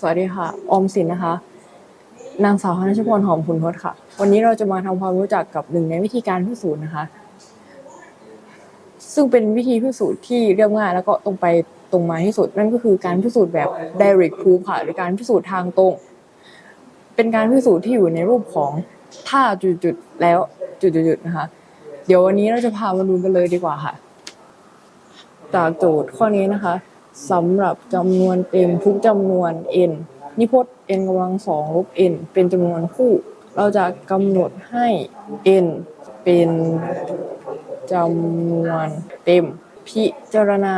สวัสดีค่ะออมสินนะคะ นางสาวธนชพรหอมพุนทศค่ะ วันนี้เราจะมาทำความรู้จักกับหนึ่งในวิธีการพิสูจน์นะคะ ซึ่งเป็นวิธีพิสูจน์ที่เรียบง่ายแล้วก็ตรงไปตรงมาที่สุด นั่นก็คือการพิสูจน์แบบ direct proof ค่ะหรือการพิสูจน์ทางตรง เป็นการพิสูจน์ที่อยู่ในรูปของถ้าจุดๆแล้วจุดๆนะคะ เดี๋ยววันนี้เราจะพามาดูกันเลยดีกว่าค่ะ จากโจทย์ข้อนี้นะคะ สำหรับจำนวนเต็มทุกจำนวน n นิพจน์ n กำลังสองลบ n เป็นจำนวนคู่ เราจะกำหนดให้ n เป็นจำนวนเต็ม พิจารณา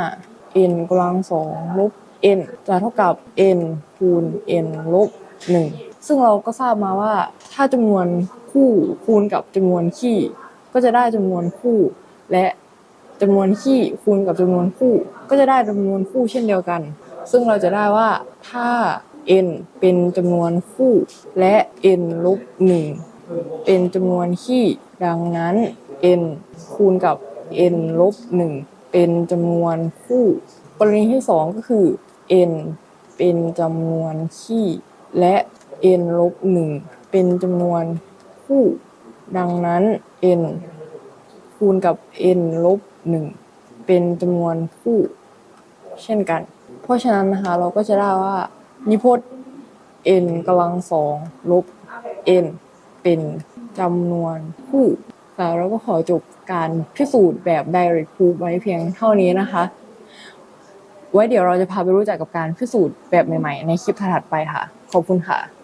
n กำลังสองลบ n จะเท่ากับ n คูณ n ลบหนึ่งซึ่งเราก็ทราบมาว่า ถ้าจำนวนคู่คูณกับจำนวนคี่ก็จะได้จำนวนคู่และ จำนวนคี่คูณกับจำนวนคู่ ก็จะได้จำนวนคู่เช่นเดียวกัน ซึ่งเราจะได้ว่าถ้า n เป็นจำนวนคู่ และ n ลบหนึ่งเป็นจำนวนคี่ดังนั้น n คูณกับ n ลบหนึ่งเป็นจำนวนคู่ กรณีที่สองก็คือ n เป็นจำนวนคี่และ n ลบหนึ่งเป็นจำนวนคู่ ดังนั้น n คูณกับ n ลบ หนึ่งเป็นจำนวนคู่ เช่นกัน เพราะฉะนั้นนะคะเราก็จะได้ว่านิพจน์ n กำลังสองลบ n เป็นจำนวนคู่แล้วเราก็ขอจบการพิสูจน์แบบ direct proof ไว้เพียงเท่านี้นะคะ ไว้เดี๋ยวเราจะพาไปรู้จักกับการพิสูจน์แบบใหม่ๆ ในคลิปถัดไปค่ะ ขอบคุณค่ะ